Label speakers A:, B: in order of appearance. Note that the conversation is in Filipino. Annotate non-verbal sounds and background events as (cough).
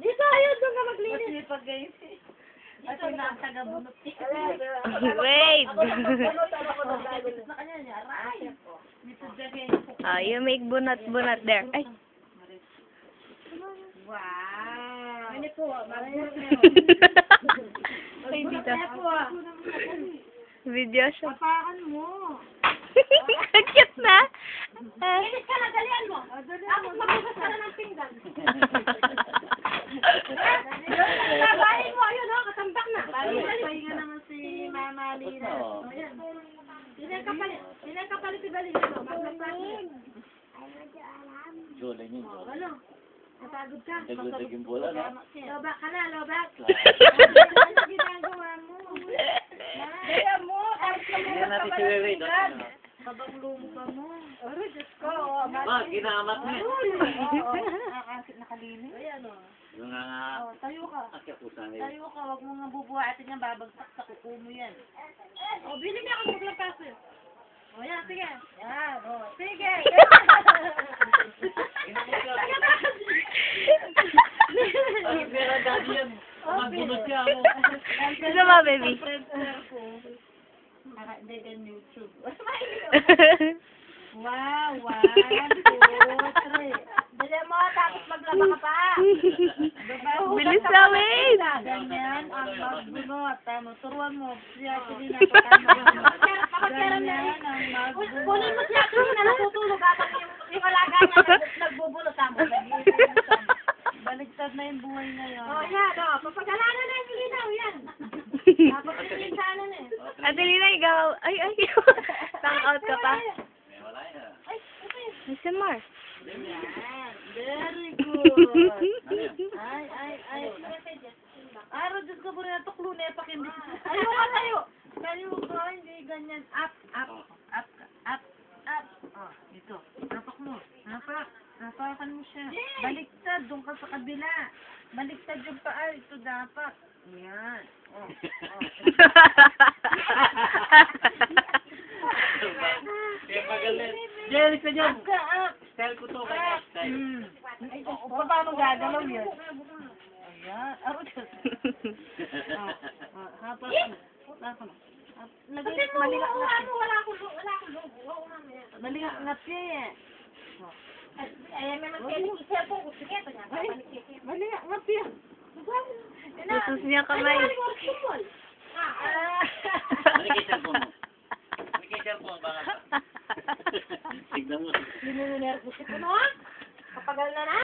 A: Dito, ayun, doon ka maglinis.
B: Masipag ngayon eh. At yung nakakagabunot
C: Wait.
B: Sa kanya niya, aray. Dito dyan
C: Ah, you make bunot-bunot there. Ay.
B: Wow.
A: Ano po, na
C: Ay, dito.
A: ah.
C: Video siya.
A: Papakan mo.
C: Cute na. Ah.
A: Inis ka na, dalian mo. Tapos mabukas ka na ng pinggan. (laughs) Babahin mo, ayun oh, katambak na.
B: Pahinga naman si Mama Lina.
A: Ayan. Sinang kapalit, sinang kapalit si Balina, no? Magpapalit.
D: Jola niya.
A: Oh, ano? Napagod ka?
D: Dagdag yung bola, no?
A: Lobak ka na, lobak. Ano ginagawa mo? Kaya mo, kahit ka
D: Hindi natin si Wewe.
B: Habang lumuka mo.
A: Diyos ko, oh,
D: Ba, ginamat niya.
B: Oo, (laughs) nakakasip nakalinis.
A: Ayan, oh.
D: Yung nga
B: Oh, tayo ka.
D: akyakusan niya.
B: Tayo ka, wag mo nga bubuhatin yan, babagsak sa kuko mo yan.
A: Oh, bili niya ako ng maglampaso. Oh, yan, sige. Yan, oh, sige. (laughs)
D: Ay, daddy yan. Magbunot siya mo.
C: Gusto mo, baby?
B: Naka, hindi gan YouTube. (laughs) wow, one, two, three.
A: Bili mo, tapos maglaba ka pa.
C: Bilis na, wait.
B: Ganyan ang magbunot. Tama, turuan mo. Siya, sige na. Ganyan ang magbunot.
A: Kunin mo siya kasi na natutulog habang yung, yung alaga niya nag- nagbubulot tamo.
B: Baligtad na yung buhay ngayon.
A: Oh, yan, oh. Papagalanan na yung linaw, yan. (laughs) Tapos yung na eh.
C: Ate Lina, ikaw. Ay, ay. (laughs) Tang out ka pa.
D: May wala yan.
A: Ay, okay.
C: Mr. Mars.
B: Yan. Very good. Ay, ay, ay. Araw, Diyos ko po rin natuklo na pakindi.
A: Ayaw ka tayo.
B: Tayo ka, hindi ganyan. Up, up, up, up, up. Oh, dito. Napak mo. Napak. Napakan mo siya. Baliktad, doon ka sa kabila. Baliktad yung paa. Ito dapat. Yan. Oh, oh.
D: Ka dyan.
B: Up.
D: Style ko to. Kaya style.
B: Hmm. Ay, oh, pa- paano gagalaw yan? Ayan. Diyos. Oh, oh, hapa na. Hapa na. Hap- Lagay, malingat
A: wala
B: nga.
A: ko, wala ko, wala ko logo.
B: Malingat nga siya eh.
A: Ay, ay, may mas kaya yung cellphone ko. Sige, ito siya.
B: Malingat nga siya.
C: Sus niya kamay.
A: Ah,
D: Ano kay cellphone mo? Tignan mo.
A: Ano? Kapagal na na?